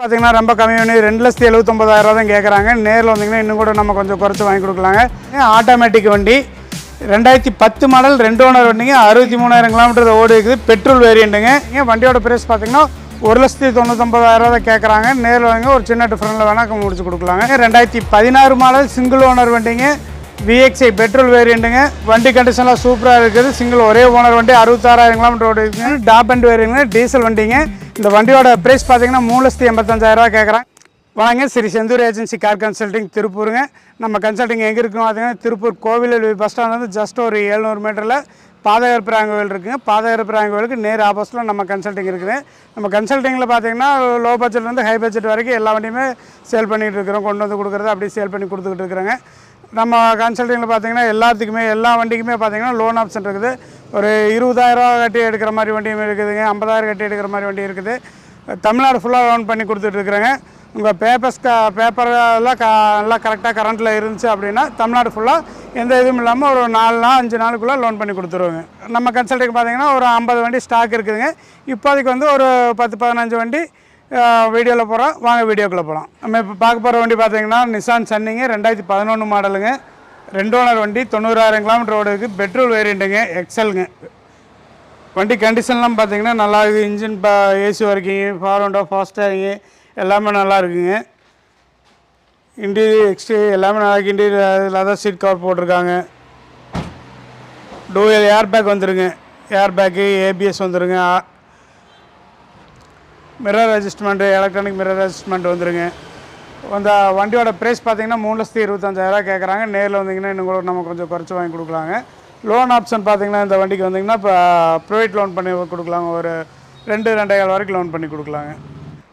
பார்த்தீங்கன்னா ரொம்ப கம்மி பண்ணி ரெண்டு லட்சத்தி எழுபத்தொம்பதாயிரம் தான் கேட்குறாங்க நேரில் வந்தீங்கன்னா இன்னும் கூட நம்ம கொஞ்சம் குறைச்சி வாங்கி கொடுக்கலாங்க. ஆட்டோமேட்டிக் வண்டி? ரெண்டாயிரத்தி பத்து மாடல் ரெண்டு ஓனர் வண்டிங்க அறுபத்தி மூணாயிரம் கிலோமீட்டர் ஓடி இருக்குது. பெட்ரோல் வேரியண்ட்டுங்க இங்கே வண்டியோட ப்ரைஸ் பார்த்தீங்கன்னா ஒரு லட்சத்தி தொண்ணூத்தொம்பதாயிரம் தான் கேட்குறாங்க நேரில் வாங்க ஒரு சின்ன டிஃப்ரெண்டில் வேணால் முடிச்சு கொடுக்கலாங்க. ரெண்டாயிரத்தி பதினாறு மாடல் சிங்கிள் ஓனர் வண்டிங்க. விஎக்ஸ்ஐ பெட்ரோல் வேரியண்ட்டுங்க வண்டி கண்டிஷன்லாம் சூப்பராக இருக்குது. சிங்கிள் ஒரே ஓனர் வண்டி அறுபத்தாறாயிரம் கிலோமீட்டர் ஓடி இருக்குங்க டாப் அண்ட் வேரியண்ட்டுங்க டீசல் வண்டிங்க. இந்த வண்டியோட ப்ரைஸ் பார்த்தீங்கன்னா மூணு லட்சத்தி எண்பத்தஞ்சாயிரரூவா கேட்குறேன் வாங்க Sri Senthur agency car consulting திருப்பூருங்க. நம்ம கன்சல்டிங் எங்கே இருக்குன்னு பார்த்தீங்கன்னா திருப்பூர் கோவில் பஸ் ஸ்டாண்ட் வந்து ஜஸ்ட் ஒரு எழுநூறு மீட்டரில் பாதகர் பிராங்கோவில் இருக்குங்க. பாதகர் பிராங்கோவிலுக்கு நேர் ஆப்போசிட்டில் நம்ம கன்சல்டிங் இருக்குது. நம்ம கன்சல்டிங்கில் பார்த்தீங்கன்னா லோ பட்ஜெட்லேருந்து ஹை பட்ஜெட் வரைக்கும் எல்லா வண்டியுமே சேல் பண்ணிகிட்டு இருக்கிறோம். கொண்டு வந்து கொடுக்குறது அப்படியே சேல் பண்ணி கொடுத்துக்கிட்டு இருக்கிறோங்க. நம்ம கன்சல்டிங்கில் பார்த்தீங்கன்னா எல்லாத்துக்குமே எல்லா வண்டிக்குமே பார்த்தீங்கன்னா லோன் ஆப்ஷன் இருக்குது. ஒரு இருபதாயிரரூவா கட்டி எடுக்கிற மாதிரி வண்டியும் இருக்குதுங்க. ஐம்பதாயிரம் கட்டி எடுக்கிற மாதிரி வண்டி இருக்குது. தமிழ்நாடு ஃபுல்லாக லோன் பண்ணி கொடுத்துட்ருக்குறேங்க உங்கள் பேப்பர்ஸ் க பேப்பரெல்லாம் க நல்லா கரெக்டாக கரண்ட்டில் இருந்துச்சு அப்படின்னா தமிழ்நாடு ஃபுல்லாக எந்த இதுவும் இல்லாமல் ஒரு நாலு நாள் அஞ்சு நாளுக்குள்ளே லோன் பண்ணி கொடுத்துருவோங்க. நம்ம கன்சல்டிங் பார்த்தீங்கன்னா ஒரு ஐம்பது வண்டி ஸ்டாக் இருக்குதுங்க. இப்போதைக்கு வந்து ஒரு பத்து பதினஞ்சு வண்டி வீடியோவில் போகிறோம் வாங்க வீடியோக்குள்ளே போகலாம் நம்ம இப்போ பார்க்க போகிற வண்டி பார்த்தீங்கன்னா நிசான் சன்னிங்க ரெண்டாயிரத்தி பதினொன்று மாடலுங்க ரெண்டு ஓனர் வண்டி தொண்ணூறாயிரம் கிலோமீட்டர் ஓடுக்கு பெட்ரோல் வேரியண்ட்டுங்க எக்ஸலுங்க வண்டி கண்டிஷன்லாம் பார்த்தீங்கன்னா நல்லா இருக்குது இன்ஜின் பா ஏசி ஒர்க்கிங்கு ஃபார்வண்டோ ஃபாஸ்டரிங்கு எல்லாமே நல்லா இருக்குங்க. இன்டீரியர் எக்ஸ்டீரியர் எல்லாமே நல்லா இருக்குது இன்டீரியர் லெதர் சீட் கவர் போட்டிருக்காங்க. டூயல் ஏர் பேக் வந்துருங்க ஏர் பேக்கு ஏபிஎஸ் வந்துருங்க. Mirror adjustment electronic mirror adjustment வந்துருங்க. அந்த வண்டியோட ப்ரைஸ் பார்த்தீங்கன்னா மூணு லட்சத்தி இருபத்தஞ்சாயிரம் கேட்குறாங்க நேரில் வந்தீங்கன்னா இன்னும் கூட நம்ம கொஞ்சம் குறைச்சி வாங்கி கொடுக்கலாங்க. லோன் ஆப்ஷன் பார்த்தீங்கன்னா இந்த வண்டிக்கு வந்தீங்கன்னா இப்போ ப்ரைவேட் லோன் பண்ணி கொடுக்கலாங்க. ஒரு ரெண்டு ரெண்டாயிரம் வரைக்கும் லோன் பண்ணி கொடுக்கலாங்க.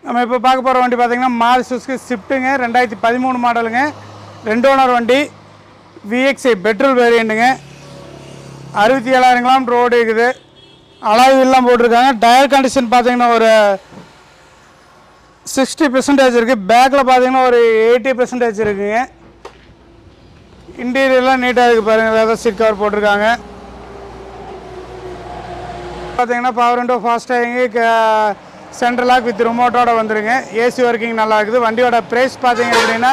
நம்ம இப்போ பார்க்க போகிற வண்டி பார்த்தீங்கன்னா மால் சுஸ்க்கு ஸ்விஃப்ட்டுங்க. ரெண்டாயிரத்தி பதிமூணு மாடலுங்க. ரெண்டு ஓனர் வண்டி விஎக்ஸ்ஐ பெட்ரோல் வேரியண்ட்டுங்க அறுபத்தி ஏழாயிரம் கிலோமீட்டர் ரோடு இருக்குது. அலாய் எல்லாம் போட்டிருக்காங்க. டயர் கண்டிஷன் பார்த்திங்கன்னா ஒரு சிக்ஸ்டி பெர்சன்டேஜ் இருக்குது பேக்கில் பார்த்தீங்கன்னா ஒரு எயிட்டி பெர்சன்டேஜ் இருக்குங்க இன்டீரியர்லாம் நீட்டாக இருக்குது பாருங்கள் ஏதாவது சீட் கவர் போட்டிருக்காங்க. பார்த்தீங்கன்னா பவர் விண்டோ ஃபாஸ்டாகிங்கு சென்ட்ரல் லாக் வித் ரிமோட்டோட வந்துருங்க. ஏசி ஒர்க்கிங் நல்லா இருக்குது. வண்டியோட ப்ரைஸ் பார்த்தீங்க அப்படின்னா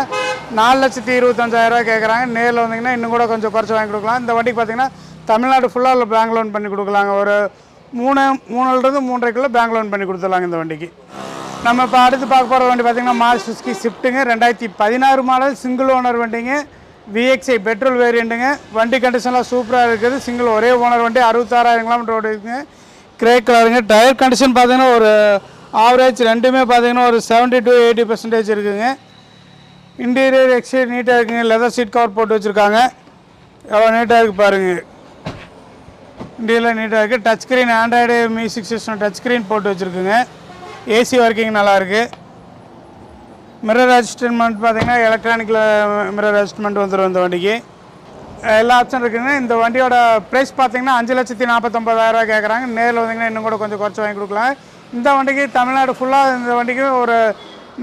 நாலு லட்சத்தி இருபத்தஞ்சாயிரரூவா கேட்குறாங்க நேரில் வந்தீங்கன்னா இன்னும் கூட கொஞ்சம் குறைச்சி வாங்கி கொடுக்கலாம். இந்த வண்டிக்கு பார்த்தீங்கன்னா தமிழ்நாடு ஃபுல்லாக பேங்க் லோன் பண்ணி கொடுக்கலாங்க. ஒரு மூணு மூணுலேருந்து மூன்றரைக்குள்ளே பேங்க் லோன் பண்ணி கொடுத்துடலாங்க இந்த வண்டிக்கு. நம்ம இப்போ அடுத்து பார்க்க போகிற வண்டி பார்த்தீங்கன்னா மாஸ் சுஸ்கி ஸ்விஃப்ட்டுங்க ரெண்டாயிரத்தி பதினாறு மாடல் சிங்கிள் ஓனர் வண்டிங்க. விஎக்ஸ்ஐ பெட்ரோல் வேரியண்ட்டுங்க வண்டி கண்டிஷன்லாம் சூப்பராக இருக்குது. சிங்கிள் ஒரே ஓனர் வண்டி அறுபத்தாறாயிரம் கிலோமீட்டர் ஓடிக்குங்க கிரே கலருங்க டயர் கண்டிஷன் பார்த்தீங்கன்னா ஒரு ஆவரேஜ் ரெண்டுமே பார்த்தீங்கன்னா ஒரு செவன்ட்டி டு எயிட்டி பர்சன்டேஜ் இருக்குங்க. இன்டீரியர் எக்ஸ்டீரியர் நீட்டாக இருக்குங்க. லெதர் சீட் கவர் போட்டு வச்சுருக்காங்க. எவ்வளோ நீட்டாக இருக்குது பாருங்கள் இன்டீரியர் நீட்டாக இருக்குது touch screen Android music system touch screen போட்டு வச்சுருக்குங்க. ஏசி ஒர்க்கிங் நல்லாயிருக்கு மிரர் அட்ஜஸ்ட்மெண்ட் பார்த்தீங்கன்னா எலக்ட்ரானிக்கில் மிரர் அட்ஜஸ்ட்மெண்ட் வந்துடும் இந்த வண்டிக்கு. எல்லா ஆப்ஷன் இருக்குதுங்க இந்த வண்டியோட ப்ரைஸ் பார்த்தீங்கன்னா அஞ்சு லட்சத்தி நாற்பத்தொம்பதாயிரரூவா கேட்குறாங்க நேரில் வந்தீங்கன்னா இன்னும் கூட கொஞ்சம் குறைச்சி வாங்கி கொடுக்கலாம். இந்த வண்டிக்கு தமிழ்நாடு ஃபுல்லாக இந்த வண்டிக்கு ஒரு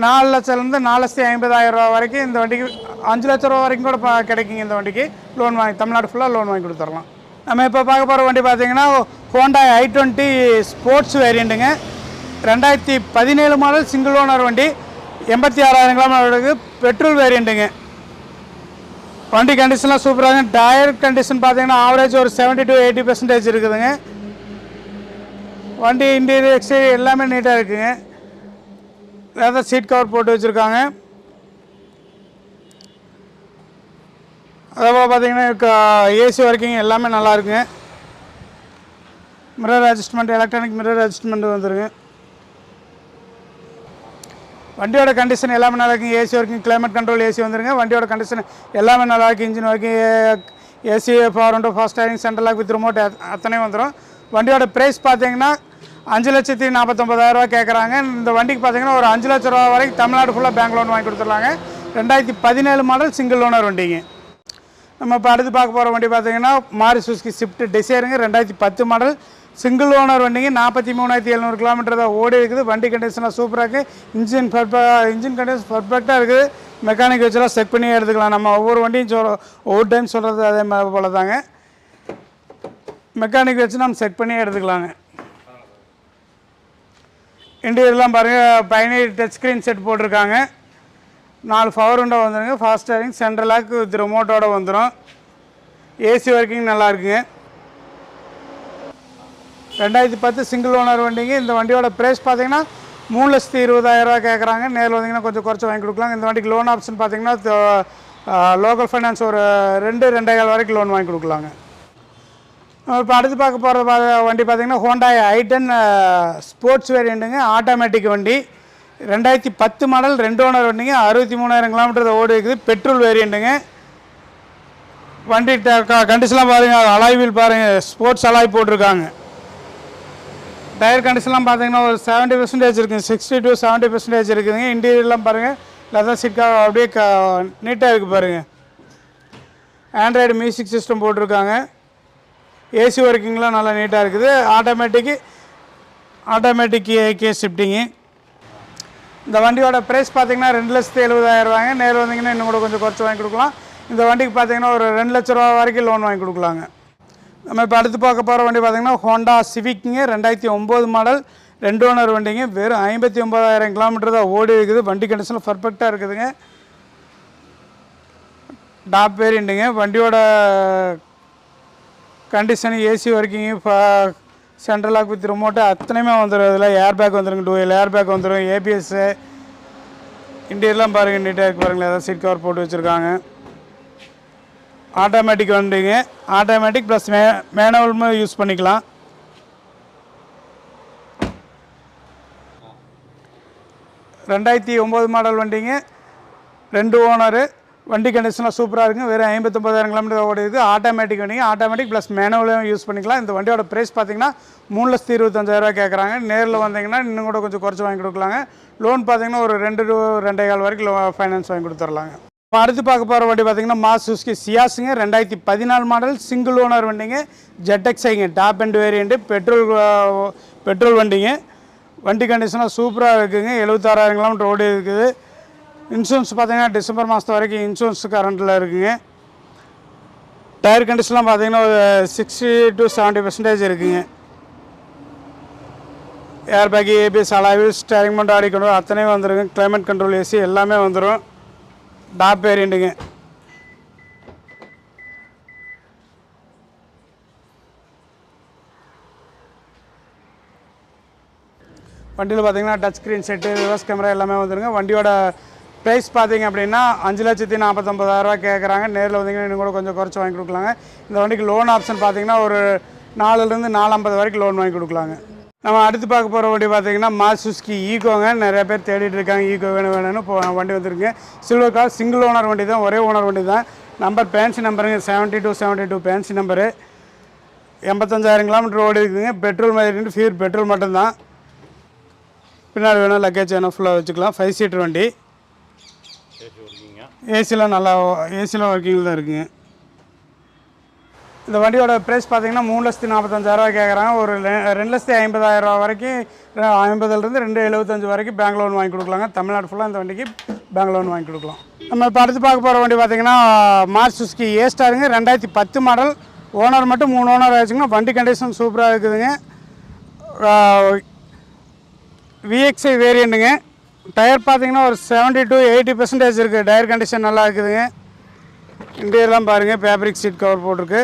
நாலு லட்சத்துலேருந்து நாலு லட்சத்தி ஐம்பதாயிரம் ரூபா வரைக்கும் இந்த வண்டிக்கு அஞ்சு லட்ச ரூபா வரைக்கும் கூட கிடைக்குங்க இந்த வண்டிக்கு. லோன் வாங்கி தமிழ்நாடு ஃபுல்லாக லோன் வாங்கி கொடுத்துடலாம் நம்ம இப்போ பார்க்க போகிற வண்டி பார்த்தீங்கன்னா ஹோண்டா ஐ டுவெண்ட்டி ஸ்போர்ட்ஸ் வேரியண்ட்டுங்க ரெண்டாயிரத்தி பதினேழு மாடல் சிங்கிள் ஓனர் வண்டி எண்பத்தி ஆறாயிரம் கிலோமீட்டருக்கு பெட்ரோல் வேரியண்ட்டுங்க வண்டி கண்டிஷன்லாம் சூப்பராக டயர் கண்டிஷன் பார்த்தீங்கன்னா ஆவரேஜ் ஒரு 70 டு எயிட்டி பர்சன்டேஜ் இருக்குதுங்க. வண்டி இன்டீரியர் எக்ஸ்டீரியர் எல்லாமே நீட்டாக இருக்குங்க. வேறு சீட் கவர் போட்டு வச்சுருக்காங்க. அதேபோல் பார்த்தீங்கன்னா ஏசி ஒர்க்கிங் எல்லாமே நல்லா இருக்குங்க. Mirror adjustment electronic mirror adjustment வந்துருங்க. வண்டியோட கண்டிஷன் எல்லாமே நல்லா இருக்குங்க ஏசி வரைக்கும் கிளைமேட் கண்ட்ரோல் ஏசி வந்துருங்க. வண்டியோட கண்டிஷன் எல்லாமே நல்லா இன்ஜின் வரைக்கும் ஏசி பவர் விண்டோ ஃபாஸ்ட் டயரிங் சென்ட்ரல் லாக் வித் ரிமோட் அத்தனையும் வந்துடும் வண்டியோட ப்ரைஸ் பார்த்தீங்கன்னா அஞ்சு லட்சத்தி நாற்பத்தொம்பதாயிரரூவா கேட்குறாங்க. இந்த வண்டிக்கு பார்த்தீங்கன்னா ஒரு அஞ்சு லட்ச ரூபா வரைக்கும் தமிழ்நாடு ஃபுல்லாக பேங்க் லோன் வாங்கி கொடுத்துருவாங்க ரெண்டாயிரத்தி பதினேழு மாடல் சிங்கிள் லோனர் வண்டிங்க. நம்ம இப்போ அடுத்து பார்க்க போகிற வண்டி பார்த்தீங்கன்னா மாரி சுஸ்கி ஸ்விஃப்ட் டிசைருங்க ரெண்டாயிரத்தி பத்து மாடல் சிங்கிள் ஓனர் வண்டிங்க நாற்பத்தி மூணாயிரத்தி எழுநூறு கிலோமீட்டர் தான் ஓடி இருக்குது. வண்டி கண்டிஷனாக சூப்பராக இருக்குது இன்ஜின் இன்ஜின் கண்டிஷன் பர்ஃபெக்டாக இருக்குது. மெக்கானிக் வச்சுலாம் செக் பண்ணி எடுத்துக்கலாம். நம்ம ஒவ்வொரு வண்டியும் சொல்கிறோம் ஒவ்வொரு டைம் சொல்கிறது அதே மாதிரி போல தாங்க மெக்கானிக் வச்சு நம்ம செக் பண்ணி எடுத்துக்கலாங்க. இன்டீரியர்லாம் பாருங்கள் பயணியர் டச் ஸ்க்ரீன் செட் போட்டிருக்காங்க. நாலு பவர் விண்டோ வந்துருங்க. Fast steering central lock with ரிமோட்டோட வந்துடும் ஏசி ஒர்க்கிங் நல்லா இருக்குங்க. ரெண்டாயிரத்தி பத்து சிங்கிள் ஓனர் வண்டிங்க. இந்த வண்டியோட ப்ரைஸ் பார்த்தீங்கன்னா மூணு லட்சத்தி இருபதாயிரரூவா கேட்குறாங்க நேரில் வந்தீங்கன்னா கொஞ்சம் குறைச்சி வாங்கி கொடுக்கலாம். இந்த வண்டிக்கு லோன் ஆப்ஷன் பார்த்தீங்கன்னா லோக்கல் ஃபைனான்ஸ் ஒரு ரெண்டு ரெண்டாயிரம் வரைக்கும் லோன் வாங்கி கொடுக்கலாங்க. இப்போ அடுத்து பார்க்க போகிற வண்டி பார்த்தீங்கன்னா ஹோண்டாய் ஐட்டன் ஸ்போர்ட்ஸ் வேரியண்ட்டுங்க ஆட்டோமேட்டிக் வண்டி. ரெண்டாயிரத்தி பத்து மாடல் ரெண்டு ஓனர் வண்டிங்க. அறுபத்தி மூணாயிரம் கிலோமீட்டர் ஓடி இருக்குது. பெட்ரோல் வேரியண்ட்டுங்க வண்டி கண்டிஷன்லாம் பாருங்கள் அலாய் வீல் பாருங்கள் ஸ்போர்ட்ஸ் அலாய் போட்டிருக்காங்க. டயர் கண்டிஷன்லாம் பார்த்தீங்கன்னா ஒரு செவன்ட்டி பர்சன்டேஜ் இருக்குங்க. சிக்ஸ்டி டு செவன்ட்டி பர்சன்டேஜ் இருக்குதுங்க. இன்டீரியர்லாம் பாருங்கள் லெதர் சீட்காக அப்படியே க நீட்டாக இருக்குது பாருங்கள் ஆண்ட்ராய்டு மியூசிக் சிஸ்டம் போட்டிருக்காங்க. ஏசி ஒர்க்கிங்லாம் நல்லா நீட்டாக இருக்குது. ஆட்டோமேட்டிக்கு ஆட்டோமேட்டிக் கே ஷிஃப்டிங்கு இந்த வண்டியோட ப்ரைஸ் பார்த்தீங்கன்னா ரெண்டு லட்சத்து எழுபதாயிரரூவாங்க நேரில் வந்தீங்கன்னா இன்னும் கூட கொஞ்சம் குறைச்சி வாங்கி கொடுக்கலாம். இந்த வண்டிக்கு பார்த்தீங்கன்னா ஒரு ரெண்டு லட்ச ரூபா வரைக்கும் லோன் வாங்கி கொடுக்கலாங்க. நம்ம இப்போ அடுத்து பார்க்க போகிற வண்டி பார்த்தீங்கன்னா ஹோண்டா சிவிக்குங்க ரெண்டாயிரத்தி ஒம்பது மாடல் ரெண்டு ஓனர் வண்டிங்க. வெறும் ஐம்பத்தி ஒம்பதாயிரம் கிலோமீட்டர் தான் ஓடி இருக்குது. வண்டி கண்டிஷனில் பர்ஃபெக்டாக இருக்குதுங்க. டாப் வேரியண்ட்டுங்க வண்டியோட condition AC working central lock with remote அத்தனையுமே வந்துடும் இதில் ஏர் பேக் வந்துடுங்க டூவில் ஏர் பேக் வந்துடும் ஏபிஎஸ்ஸு இன்டீரியர்லாம் பாருங்கள் நீட்டாக இருக்கு பாருங்களேன். ஏதாவது சீட் கவர் போட்டு வச்சுருக்காங்க. ஆட்டோமேட்டிக் வண்டிங்க. ஆட்டோமேட்டிக் ப்ளஸ் மே மேனுவலுமே யூஸ் பண்ணிக்கலாம். ரெண்டாயிரத்தி ஒம்பது மாடல் வண்டிங்க. ரெண்டு ஓனரு வண்டி கண்டிஷன்லாம் சூப்பராக இருக்குது வெறும் ஐம்பத்தொம்பதாயிரம் கிலோமீட்டர் ஓடிது ஆட்டோமேட்டிக் வண்டிங்க. ஆட்டோமேட்டிக் ப்ளஸ் மேனுவலையும் யூஸ் பண்ணிக்கலாம். இந்த வண்டியோட ப்ரைஸ் பார்த்தீங்கன்னா மூணு லட்சத்தி இருபத்தஞ்சாயிரரூவா கேட்குறாங்க நேரில் வந்தீங்கன்னா இன்னும் கூட கொஞ்சம் குறைச்சி வாங்கி கொடுக்கலாங்க. லோன் பார்த்தீங்கன்னா ஒரு ரெண்டு டு ரெண்டே கால் வரைக்கும் ஃபைனான்ஸ் வாங்கி கொடுத்துர்லாங்க. அடுத்து பார்க்க போகிற வண்டி பார்த்தீங்கன்னா மாஸ் சுஸ்கி சியாஸுங்க ரெண்டாயிரத்தி பதினாலு மாடல் சிங்கிள் ஓனர் வண்டிங்க. ஜெட்டெக்ஸைங்க top end variant petrol petrol வண்டிங்க. வண்டி கண்டிஷனாக சூப்பராக இருக்குதுங்க எழுபத்தாறாயிரம் கிலோமீட்டர் ஓடி இருக்குது. இன்சூரன்ஸ் பார்த்தீங்கன்னா டிசம்பர் மாதம் வரைக்கும் இன்சூரன்ஸ் கரண்ட்டில் இருக்குதுங்க டயர் கண்டிஷன்லாம் பார்த்தீங்கன்னா ஒரு சிக்ஸ்டி டு செவன்ட்டி பர்சன்டேஜ் இருக்குதுங்க ஏர் பேக்கு ஏபிஎஸ் அலாவி ஸ்டேரிங் மண்ட் ஆடி கண்ட்ரோல் அத்தனையும் வந்துருங்க. கிளைமேட் கண்ட்ரோல் ஏசி எல்லாமே வந்துடும் டாப் வேரியண்ட்டுங்க வண்டியில் பார்த்தீங்கன்னா touch screen set reverse camera எல்லாமே வந்துடுங்க வண்டியோட ப்ரைஸ் பார்த்தீங்க அப்படின்னா அஞ்சு லட்சத்தி நாற்பத்தொம்பதாயிரரூவா கேட்குறாங்க நேரில் வந்தீங்கன்னா இன்னும் கூட கொஞ்சம் குறைச்சி வாங்கி கொடுக்கலாங்க. இந்த வண்டிக்கு லோன் ஆப்ஷன் பார்த்தீங்கன்னா ஒரு நாலுலேருந்து நாலு ஐம்பது வரைக்கும் லோன் வாங்கி கொடுக்கலாங்க. நம்ம அடுத்து பார்க்க போகிற வண்டி பார்த்தீங்கன்னா மாசுஸ்கி ஈகோங்க நிறைய பேர் தேடிட்டு இருக்காங்க. ஈகோ வேணும் வேணும்னு இப்போ வண்டி வந்துருங்க சில்வர் கார் சிங்கிள் ஓனர் வண்டி தான். ஒரே ஓனர் வண்டி தான். Number fancy நம்பருங்க seventy two seventy two fancy number எண்பத்தஞ்சாயிரம் kilometre ஓடி இருக்குங்க பெட்ரோல் மாதிரி ஃபியூர் பெட்ரோல் மட்டும்தான். பின்னாடி வேணும் லக்கேஜ் வேணும் ஃபுல்லாக வச்சுக்கலாம். ஃபைவ் சீட்டர் வண்டி. ஏசிலாம் நல்லா ஏசிலாம் ஒர்க்கிங்கில் தான் இருக்குங்க. இந்த வண்டியோட ப்ரைஸ் பார்த்தீங்கன்னா மூணு லட்சத்தி நாற்பத்தஞ்சாயிரரூவா கேட்குறாங்க ஒரு ரெண்டு லட்சத்தி ஐம்பதாயிரரூவா வரைக்கும் ஐம்பதுலேருந்து ரெண்டு எழுபத்தஞ்சு வரைக்கும் பேங்க் லோன் வாங்கி கொடுக்கலாங்க. தமிழ்நாடு ஃபுல்லாக இந்த வண்டிக்கு பேங்க் லோன் வாங்கி கொடுக்கலாம். நம்ம இப்போ அடுத்து பார்க்க போகிற வண்டி பார்த்தீங்கன்னா மார்ச் சுஸ்கி ஏ ஸ்டாருங்க ரெண்டாயிரத்தி பத்து மாடல் ஓனர் மட்டும் மூணு ஓனர் ஆச்சுங்கன்னா வண்டி கண்டிஷன் சூப்பராக இருக்குதுங்க. விஎக்ஸ்ஐ வேரியண்ட்டுங்க டயர் பார்த்தீங்கன்னா ஒரு செவன்ட்டி டு எயிட்டி பர்சன்டேஜ் இருக்குது டயர் கண்டிஷன் நல்லா இருக்குதுங்க. இன்டீரியர்லாம் பாருங்கள் ஃபேப்ரிக் சீட் கவர் போட்டிருக்கு.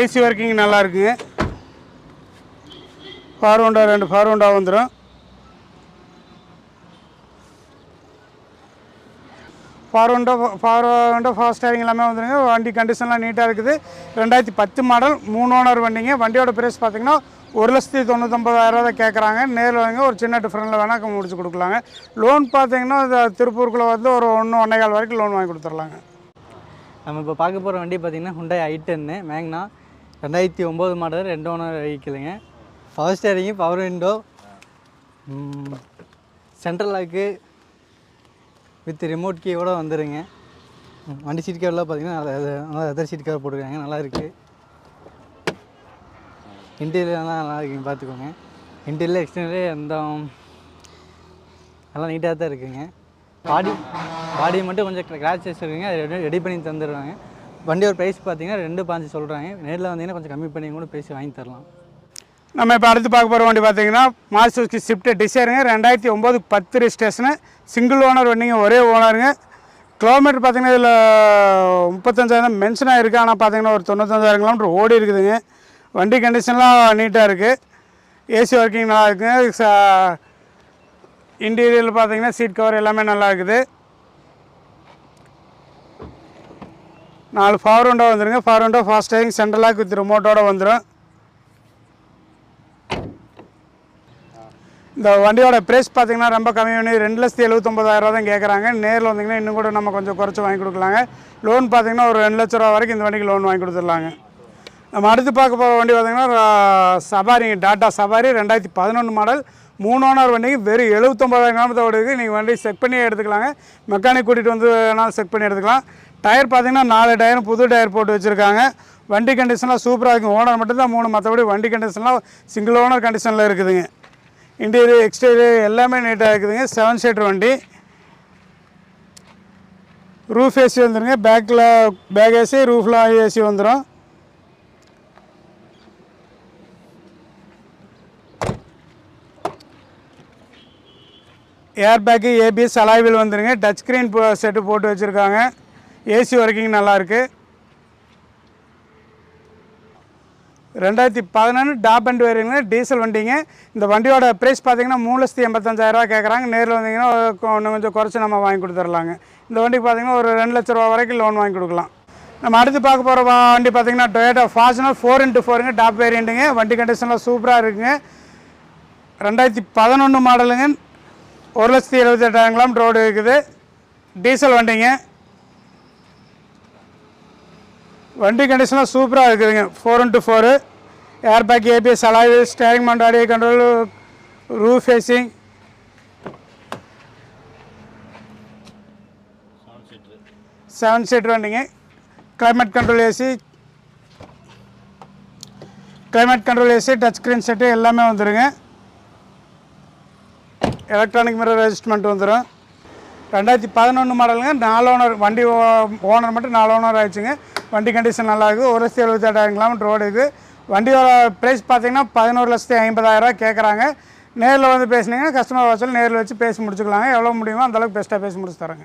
ஏசி ஒர்க்கிங் நல்லா இருக்குங்க ஃபார்வோண்டா ரெண்டு ஃபார்வோண்டா வந்துடும் ஃபார் ஹோண்டா ஃபார் ஃபாஸ்ட் ஸ்டேரிங் எல்லாமே வந்துருங்க. வண்டி கண்டிஷன்லாம் நீட்டாக இருக்குது. ரெண்டாயிரத்தி பத்து மாடல் மூணு ஓனர் வண்டிங்க. வண்டியோட ப்ரைஸ் பார்த்தீங்கன்னா ஒரு லட்சத்தி தொண்ணூத்தொம்பதாயிரம் தான் கேட்குறாங்க. நேரில் வாங்க ஒரு சின்ன டிஃப்ரெண்டில் வேணால் முடிச்சு கொடுக்கலாங்க. லோன் பார்த்தீங்கன்னா திருப்பூருக்குள்ளே வந்து ஒரு ஒன்று ஒன்றே கால் வரைக்கும் லோன் வாங்கி கொடுத்துர்லாங்க. நம்ம இப்போ பார்க்க போகிற வண்டி பார்த்திங்கன்னா ஹுண்டாய் ஐ டென்னு மேங்னா ரெண்டாயிரத்தி ஒம்பது மாடல் ரெண்டு owner வெஹிக்கிளுங்க power steering power window central lock with remote கீயோட வந்துடுங்க வண்டி சீட் கவர்லாம் பார்த்தீங்கன்னா நல்லா லெதர் சீட் கவர் போட்டுருக்காங்க. நல்லா இருக்குது இன்டீரியர்லாம் நல்லா இருக்குங்க பார்த்துக்கோங்க இன்டீரியர் எக்ஸ்டீரியர் எந்த நல்லா நீட்டாக தான் இருக்குங்க. பாடி பாடி மட்டும் கொஞ்சம் கிராச்சஸ் இருக்குங்க அது ரெடி ரெடி பண்ணி தந்துடுவாங்க வண்டியோட ப்ரைஸ் பார்த்தீங்கன்னா ரெண்டு பாஞ்சு சொல்கிறாங்க நேரில் வந்தீங்கன்னா கொஞ்சம் கம்மி பண்ணி கூட பேசி வாங்கி தரலாம். நம்ம இப்போ அடுத்து பார்க்க போகிற வண்டி பார்த்தீங்கன்னா மாசுக்கி ஸ்விஃப்ட் டிசைருங்க ரெண்டாயிரத்தி ஒம்பது பத்து ரிஜிஸ்ட்ரேஷனு சிங்கிள் ஓனர் வண்டிங்க ஒரே ஓனருங்க கிலோமீட்டர் பார்த்தீங்கன்னா இதில் முப்பத்தஞ்சாயிரம் மென்ஷன் ஆகிருக்கு ஆனால் பார்த்தீங்கன்னா ஒரு தொண்ணூத்தஞ்சாயிரம் கிலோமீட்டர் ஓடி இருக்குதுங்க. வண்டி கண்டிஷன்லாம் நீட்டாக இருக்குது ஏசி ஒர்க்கிங் நல்லா இருக்குங்க. இன்டீரியரில் பார்த்தீங்கன்னா சீட் கவர் எல்லாமே நல்லா இருக்குது. நாலு ஃபார் விண்டோ வந்துருங்க. ஃபார் விண்டோ ஃபாஸ்ட் டைரிங் சென்ட்ரலாக வித் ரிமோட்டோட வந்துடும் இந்த வண்டியோட ப்ரைஸ் பார்த்தீங்கன்னா ரொம்ப கம்மி பண்ணி ரெண்டு லட்சத்தி எழுபத்தொம்பதாயிரரூவா தான் கேட்குறாங்க நேரில் வந்தீங்கன்னா இன்னும் கூட நம்ம கொஞ்சம் குறைச்சி வாங்கி கொடுக்கலாங்க. லோன் பார்த்தீங்கன்னா ஒரு ரெண்டு லட்ச ரூபா வரைக்கும் இந்த வண்டிக்கு லோன் வாங்கி கொடுத்துடலாங்க. நம்ம அடுத்து பார்க்க போகிற வண்டி பார்த்தீங்கன்னா சபாரிங்க டாட்டா சபாரி ரெண்டாயிரத்தி பதினொன்று மாடல் மூணு ஓனர் வண்டிக்கு வெறும் எழுபத்தொம்பதாயிரம் கிலோமீட்டர் ஓடுது நீங்கள் வண்டி செக் பண்ணி எடுத்துக்கலாங்க. மெக்கானிக் கூட்டிகிட்டு வந்து வேணாலும் செக் பண்ணி எடுத்துக்கலாம். டயர் பார்த்திங்கன்னா நாலு டயரும் புது டயர் போட்டு வச்சுருக்காங்க. வண்டி கண்டிஷன்லாம் சூப்பராக இருக்கும் ஓனர் மட்டும்தான் மூணு மற்றபடி வண்டி கண்டிஷன்லாம் சிங்கிள் ஓனர் கண்டிஷனில் இருக்குதுங்க. இன்டீரியர் எக்ஸ்டீரியர் எல்லாமே நீட்டாக இருக்குதுங்க. செவன் சீட்டர் வண்டி. ரூஃப் ஏசி வந்துடுங்க பேக்கில் பேக் ஏசி ரூஃப்லாம் ஏசி வந்துடும் ஏர் பேக்கு ஏபிஎஸ் அலாய்வில் வந்துருங்க. டச் ஸ்க்ரீன் செட்டு போட்டு வச்சுருக்காங்க. ஏசி ஒர்க்கிங் நல்லாயிருக்கு ரெண்டாயிரத்தி பதினொன்று டாப் அண்ட் வேறுங்க டீசல் வண்டிங்க. இந்த வண்டியோட ப்ரைஸ் பார்த்தீங்கன்னா மூணு லட்சத்தி எண்பத்தஞ்சாயிரரூவா கேட்குறாங்க நேரில் வந்தீங்கன்னா இன்னும் கொஞ்சம் குறைச்சி நம்ம வாங்கி கொடுத்துர்லாங்க. இந்த வண்டிக்கு பார்த்தீங்கன்னா ஒரு ரெண்டு லட்ச ரூபா வரைக்கும் லோன் வாங்கி கொடுக்கலாம். நம்ம அடுத்து பார்க்க போகிற வண்டி பார்த்தீங்கன்னா டொயேட்டோ ஃபார்ச்சுனர் ஃபோர் இன்ட்டு ஃபோருங்க டாப் வேரியண்ட்டுங்க வண்டி கண்டிஷன்லாம் சூப்பராக இருக்குங்க. ரெண்டாயிரத்தி பதினொன்று மாடலுங்க ஒரு லட்சத்தி எழுபத்தெட்டாயிரம் கிலோமீட்டர் ரோடு இருக்குது. டீசல் வண்டிங்க. வண்டி கண்டிஷனாக சூப்பராக இருக்குதுங்க. Four into four air bag ABS alloy steering mounted audio control row facing seven seater வண்டிங்க. Climate control AC climate control AC touch screen set எல்லாமே வந்துடுங்க எலக்ட்ரானிக் மிரர் அட்ஜஸ்ட்மெண்ட் வந்துடும் ரெண்டாயிரத்தி பதினொன்று மாடலுங்க நாலு ஓனர் வண்டி ஓனர் மட்டும் நாலு ஓனர் ஆயிடுச்சுங்க. வண்டி கண்டிஷன் நல்லா இருக்குது ஒரு லட்சத்தி எழுபத்தெட்டாயிரம் கிலோமீட்டர் ரோடு இருக்குது வண்டியோட ப்ரைஸ் பார்த்தீங்கன்னா பதினோரு லட்சத்தி ஐம்பதாயிரரூவா கேட்குறாங்க நேரில் வந்து பேசுனீங்கன்னா கஸ்டமர் வாசல் நேரில் வச்சு பேசி முடிச்சுக்கலாங்க. எவ்வளோ முடியுமோ அந்தளவுக்கு பெஸ்ட்டாக பேசி முடிச்சு தரேங்க.